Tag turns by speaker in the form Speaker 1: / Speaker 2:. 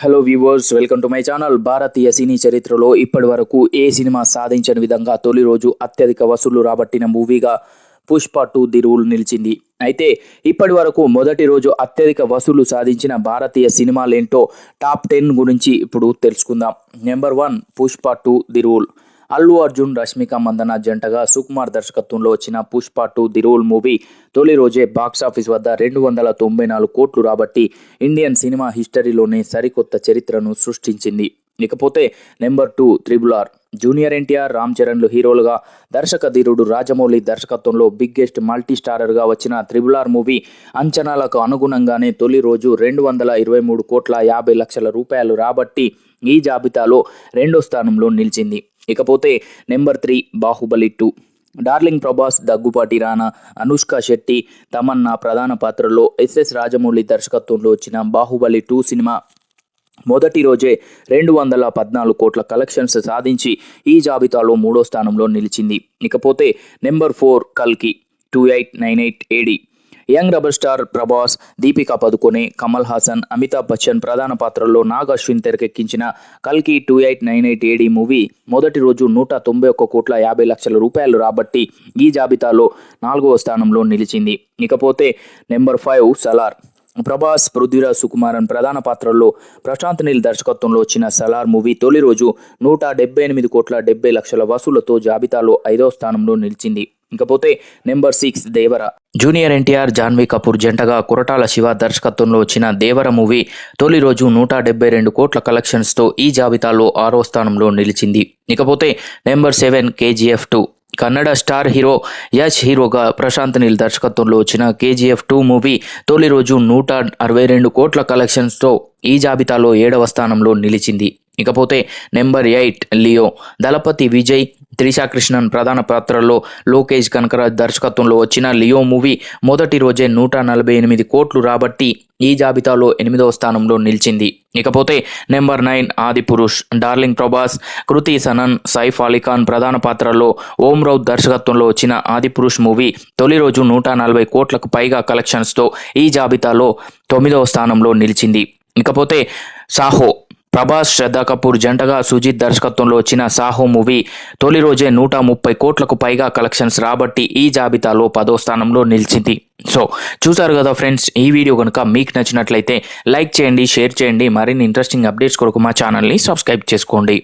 Speaker 1: Hello viewers welcome to my channel భారతీయ సినీ చరిత్రలో ఇప్పటి వరకు ఏ సినిమా సాధించని విధంగా తొలి రోజు అత్యధిక వసూళ్ళు రాబట్టిన మూవీగా పుష్ప టూ ది రూల్ నిలిచింది. అయితే ఇప్పటి వరకు మొదటి రోజు అత్యధిక వసూలు సాధించిన భారతీయ సినిమాలేంటో టాప్ టెన్ గురించి ఇప్పుడు తెలుసుకుందాం. Number one Pushpa two the rule. Allu Arjun Rashmika Mandanna జంటగా సుకుమార్ దర్శకత్వంలో వచ్చిన Pushpa two the rule movie తొలి రోజే బాక్సాఫీస్ వద్ద రెండు వందల తొంభై నాలుగు కోట్లు రాబట్టి ఇండియన్ సినిమా హిస్టరీలోనే సరికొత్త చరిత్రను సృష్టించింది. ఇకపోతే number two triple R. Junior NTR Ram చరణ్లు హీరోలుగా దర్శక ధీరుడు రాజమౌళి దర్శకత్వంలో బిగ్గెస్ట్ మల్టీ స్టారర్గా వచ్చిన త్రిబుల్ ఆర్ మూవీ అంచనాలకు అనుగుణంగానే తొలి రోజు రెండు వందల ఇరవై మూడు కోట్ల యాభై లక్షల రూపాయలు రాబట్టి ఈ జాబితాలో రెండో స్థానంలో నిలిచింది. ఇకపోతే number three Baahubali two. Darling Prabhas Daggubati Rana Anushka Shetty Tamannaah ప్రధాన పాత్రలో ఎస్ఎస్ రాజమౌళి దర్శకత్వంలో వచ్చిన బాహుబలి టూ సినిమా. మొదటి రోజే రెండు వందల పద్నాలుగు కోట్ల కలెక్షన్స్ సాధించి ఈ జాబితాలో మూడో స్థానంలో నిలిచింది. ఇకపోతే నెంబర్ ఫోర్ కల్కి two eight nine eight AD. Young rebel star Prabhas Deepika Padukone Kamal Haasan Amitabh Bachchan ప్రధాన పాత్రల్లో నాగ్ అశ్విన్ తెరకెక్కించిన కల్కి two eight nine eight AD movie మొదటి రోజు నూట తొంభై ఒక్క కోట్ల యాభై లక్షల రూపాయలు రాబట్టి ఈ జాబితాలో నాలుగవ స్థానంలో నిలిచింది. ఇకపోతే నెంబర్ ఫైవ్ సలార్. ప్రభాస్ పృథ్వీరాజ్ సుకుమారన్ ప్రధాన పాత్రల్లో ప్రశాంత్ నీల్ దర్శకత్వంలో వచ్చిన సలార్ మూవీ తొలి రోజు నూట డెబ్బై ఎనిమిది కోట్ల డెబ్బై లక్షల వసూళ్ళతో జాబితాలో ఐదవ స్థానంలో నిలిచింది. ఇకపోతే number six Devara. Junior NTR Janhvi Kapoor జంటగా కురటాల శివ దర్శకత్వంలో వచ్చిన దేవర మూవీ తొలి రోజు నూట డెబ్బై రెండు కోట్ల కలెక్షన్స్తో ఈ జాబితాలో ఆరో స్థానంలో నిలిచింది. ఇకపోతే number seven KGF two. Kannada star hero Yash హీరోగా ప్రశాంత్ నీల్ దర్శకత్వంలో వచ్చిన కేజీఎఫ్ టూ మూవీ తొలి రోజు నూట అరవై రెండు కోట్ల కలెక్షన్స్తో ఈ జాబితాలో ఏడవ స్థానంలో నిలిచింది. ఇకపోతే number eight Leo Thalapathy Vijay Trisha Krishnan ప్రధాన పాత్రల్లో లోకేష్ కనకరాజ్ దర్శకత్వంలో వచ్చిన లియో మూవీ మొదటి రోజే నూట నలభై ఎనిమిది కోట్లు రాబట్టి ఈ జాబితాలో ఎనిమిదవ స్థానంలో నిలిచింది. ఇకపోతే number nine Adipurush darling Prabhas Kriti Sanon Saif Ali Khan ప్రధాన పాత్రలో ఓం రౌత్ దర్శకత్వంలో వచ్చిన ఆది పురుష్ మూవీ తొలి రోజు నూట నలభై కోట్లకు పైగా కలెక్షన్స్తో ఈ జాబితాలో తొమ్మిదవ స్థానంలో నిలిచింది. ఇకపోతే సాహో ప్రభాస్ శ్రద్ధా కపూర్ జంటగా సుజిత్ దర్శకత్వంలో వచ్చిన సాహో మూవీ తొలి రోజే నూట ముప్పై కోట్లకు పైగా కలెక్షన్స్ రాబట్టి ఈ జాబితాలో పదో స్థానంలో నిలిచింది. సో చూసారు కదా ఫ్రెండ్స్ ఈ వీడియో కనుక మీకు నచ్చినట్లయితే లైక్ చేయండి షేర్ చేయండి. మరిన్ని ఇంట్రెస్టింగ్ అప్డేట్స్ కొరకు మా ఛానల్ని సబ్స్క్రైబ్ చేసుకోండి.